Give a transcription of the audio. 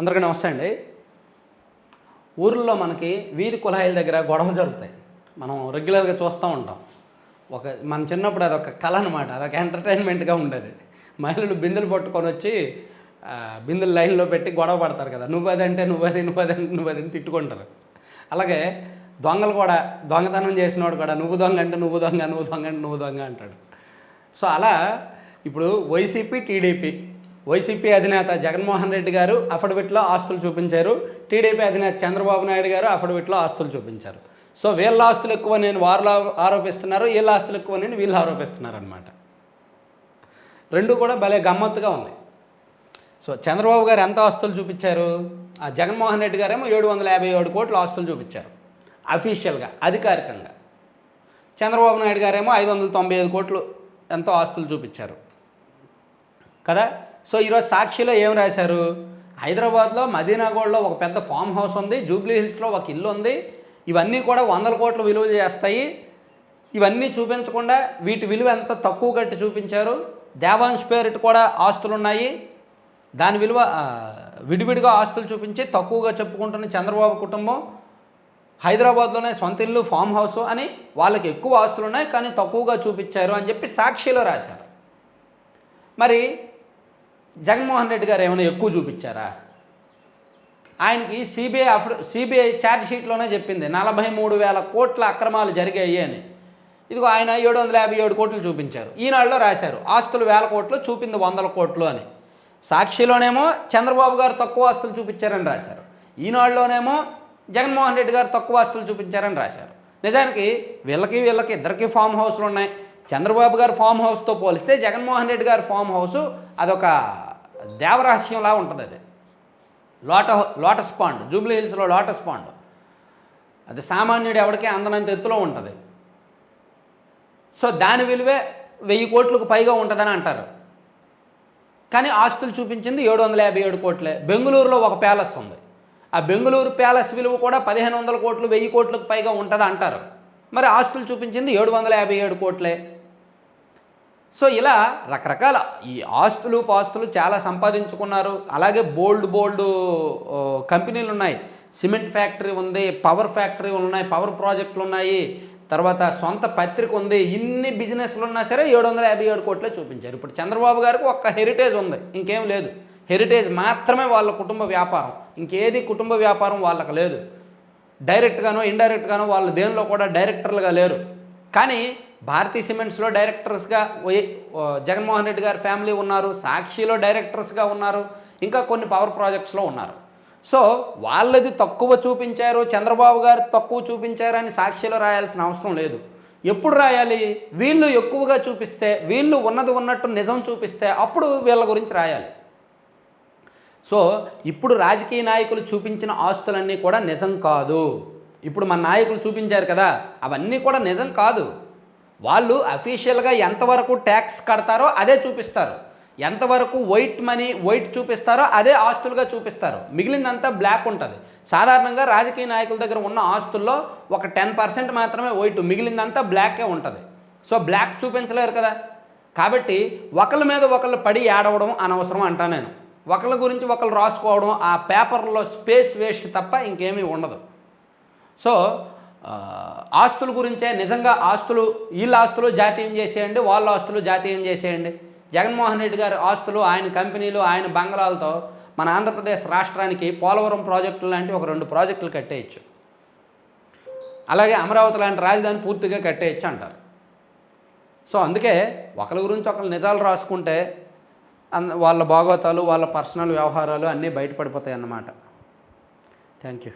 అందరికీ నమస్తే అండి. ఊర్లో మనకి వీధి కుళాయిల దగ్గర గొడవలు జరుగుతాయి. మనం రెగ్యులర్గా చూస్తూ ఉంటాం. ఒక మన చిన్నప్పుడు అదొక కళ అనమాట అదొక ఎంటర్టైన్మెంట్గా ఉండేది. మహిళలు బిందెలు పట్టుకొని వచ్చి బిందెలు లైన్లో పెట్టి గొడవ పడతారు కదా. నువ్వు అదంటే నువ్వు అది నువ్వు అదంటే నువ్వు అదని తిట్టుకుంటారు. అలాగే దొంగలు కూడా దొంగతనం చేసినవాడు కూడా నువ్వు దొంగ అంటే నువ్వు దొంగ నువ్వు దొంగ అంటే నువ్వు దొంగ అంటాడు. సో అలా ఇప్పుడు వైసీపీ టీడీపీ వైసీపీ అధినేత జగన్మోహన్ రెడ్డి గారు అఫిడవిట్లో ఆస్తులు చూపించారు. టీడీపీ అధినేత చంద్రబాబు నాయుడు గారు అఫిడవిట్లో ఆస్తులు చూపించారు. సో వీళ్ళ ఆస్తులు ఎక్కువ నేను వారిలో ఆరోపిస్తున్నారు వీళ్ళ ఆస్తులు ఎక్కువ నేను వీళ్ళు ఆరోపిస్తున్నారు అనమాట రెండు కూడా భలే గమ్మత్తుగా ఉన్నాయి. సో చంద్రబాబు గారు ఎంత ఆస్తులు చూపించారు? ఆ జగన్మోహన్ రెడ్డి గారేమో ఏడు వందల యాభై ఏడు కోట్లు ఆస్తులు చూపించారు. అఫీషియల్గా అధికారికంగా. చంద్రబాబు నాయుడు గారేమో ఐదు వందల తొంభై ఐదు కోట్లు ఎంతో ఆస్తులు చూపించారు. కదా? సో ఈరోజు సాక్షిలో ఏం రాశారు? హైదరాబాద్లో మదీనాగోడ్లో ఒక పెద్ద ఫామ్ హౌస్ ఉంది జూబ్లీ హిల్స్లో ఒక ఇల్లు ఉంది. ఇవన్నీ కూడా వందల కోట్లు విలువ చేస్తాయి. ఇవన్నీ చూపించకుండా వీటి విలువ ఎంత తక్కువ కట్టి చూపించారు? దేవాంశ్ పేరిట్ కూడా ఆస్తులు ఉన్నాయి దాని విలువ విడివిడిగా ఆస్తులు చూపించి తక్కువగా చెప్పుకుంటున్న చంద్రబాబు కుటుంబం హైదరాబాద్లోనే సొంత ఇల్లు ఫామ్ హౌస్ అని వాళ్ళకి ఎక్కువ ఆస్తులు ఉన్నాయి కానీ తక్కువగా చూపించారు అని చెప్పి సాక్షిలో రాశారు. మరి జగన్మోహన్ రెడ్డి గారు ఏమైనా ఎక్కువ చూపించారా? ఆయనకి సిబిఐ అఫ్ సిబిఐ ఛార్జ్షీట్లోనే చెప్పింది నలభై మూడు వేల కోట్ల అక్రమాలు జరిగాయి అని. ఇదిగో ఆయన ఏడు వందల యాభై ఏడు కోట్లు చూపించారు. ఈనాడులో రాశారు ఆస్తులు వేల కోట్లు చూపింది వందల కోట్లు అని. సాక్షిలోనేమో చంద్రబాబు గారు తక్కువ ఆస్తులు చూపించారని రాశారు. ఈనాడులోనేమో జగన్మోహన్ రెడ్డి గారు తక్కువ ఆస్తులు చూపించారని రాశారు. నిజానికి వీళ్ళకి వీళ్ళకి ఇద్దరికి ఫామ్ హౌస్లు ఉన్నాయి. చంద్రబాబు గారు ఫామ్ హౌస్తో పోలిస్తే జగన్మోహన్ రెడ్డి గారి ఫామ్ హౌస్ అదొక దేవరహస్యంలా ఉంటుంది అది. లోట లోటస్ పాండ్ జూబ్లీ హిల్స్లో లోటస్ పాండ్. అది సామాన్యుడు ఎవరికీ అందనంత ఎత్తులో ఉంటుంది. సో దాని విలువే వెయ్యి కోట్లకు పైగా ఉంటుందని అంటారు. కానీ ఆస్తులు చూపించింది ఏడు వందల యాభై ఏడు కోట్లే. బెంగళూరులో ఒక ప్యాలెస్ ఉంది. ఆ బెంగళూరు ప్యాలెస్ విలువ కూడా పదిహేను వందల కోట్లు వెయ్యి కోట్లకు పైగా ఉంటుంది అంటారు మరి ఆస్తులు చూపించింది ఏడు వందల యాభై ఏడు కోట్లే. సో ఇలా రకరకాల ఈ ఆస్తులు పాస్తులు చాలా సంపాదించుకున్నారు. అలాగే బోల్డ్ బోల్డ్ కంపెనీలు ఉన్నాయి. సిమెంట్ ఫ్యాక్టరీ ఉంది పవర్ ఫ్యాక్టరీ ఉన్నాయి పవర్ ప్రాజెక్టులు ఉన్నాయి. తర్వాత సొంత పత్రిక ఉంది. ఇన్ని బిజినెస్లు ఉన్నా సరే ఏడు వందల యాభై ఏడు కోట్లే చూపించారు. ఇప్పుడు చంద్రబాబు గారికి ఒక్క హెరిటేజ్ ఉంది. ఇంకేం లేదు. హెరిటేజ్ మాత్రమే వాళ్ళ కుటుంబ వ్యాపారం. ఇంకేది కుటుంబ వ్యాపారం వాళ్ళకి లేదు. డైరెక్ట్గానో ఇండైరెక్ట్గానో వాళ్ళు దేనిలో కూడా డైరెక్టర్లుగా లేరు. కానీ భారతీ సిమెంట్స్లో డైరెక్టర్స్గా జగన్మోహన్ రెడ్డి గారి ఫ్యామిలీ ఉన్నారు సాక్షిలో డైరెక్టర్స్గా ఉన్నారు ఇంకా కొన్ని పవర్ ప్రాజెక్ట్స్లో ఉన్నారు. సో వాళ్ళది తక్కువ చూపించారు చంద్రబాబు గారు తక్కువ చూపించారని సాక్షిలో రాయాల్సిన అవసరం లేదు. ఎప్పుడు రాయాలి? వీళ్ళు ఎక్కువగా చూపిస్తే వీళ్ళు ఉన్నది ఉన్నట్టు నిజం చూపిస్తే అప్పుడు వీళ్ళ గురించి రాయాలి. సో ఇప్పుడు రాజకీయ నాయకులు చూపించిన ఆస్తులన్నీ కూడా నిజం కాదు. ఇప్పుడు మన నాయకులు చూపించారు కదా అవన్నీ కూడా నిజం కాదు. వాళ్ళు అఫీషియల్గా ఎంతవరకు ట్యాక్స్ కడతారో అదే చూపిస్తారు. ఎంతవరకు వైట్ మనీ వైట్ చూపిస్తారో అదే ఆస్తులుగా చూపిస్తారు. మిగిలిందంతా బ్లాక్ ఉంటుంది. సాధారణంగా రాజకీయ నాయకుల దగ్గర ఉన్న ఆస్తుల్లో ఒక టెన్ పర్సెంట్ మాత్రమే వైట్ మిగిలిందంతా బ్లాకే ఉంటుంది. సో బ్లాక్ చూపించలేరు కదా. కాబట్టి ఒకళ్ళ మీద ఒకళ్ళు పడి ఏడవడం అనవసరం అంటా నేను. ఒకళ్ళ గురించి ఒకళ్ళు రాసుకోవడం ఆ పేపర్లో స్పేస్ వేస్ట్ తప్ప ఇంకేమీ ఉండదు. సో ఆస్తుల గురించే నిజంగా ఆస్తులు వీళ్ళ ఆస్తులు జాతీయం చేసేయండి వాళ్ళ ఆస్తులు జాతీయం చేసేయండి. జగన్మోహన్ రెడ్డి గారి ఆస్తులు ఆయన కంపెనీలు ఆయన బంగళాలతో మన ఆంధ్రప్రదేశ్ రాష్ట్రానికి పోలవరం ప్రాజెక్టులు లాంటి ఒక రెండు ప్రాజెక్టులు కట్టేయచ్చు. అలాగే అమరావతి లాంటి రాజధాని పూర్తిగా కట్టేయచ్చు అంటారు. సో అందుకే ఒకరి గురించి ఒకరు నిజాలు రాసుకుంటే అన్- వాళ్ళ భాగవతాలు వాళ్ళ పర్సనల్ వ్యవహారాలు అన్నీ బయటపడిపోతాయి అన్నమాట థ్యాంక్ యూ.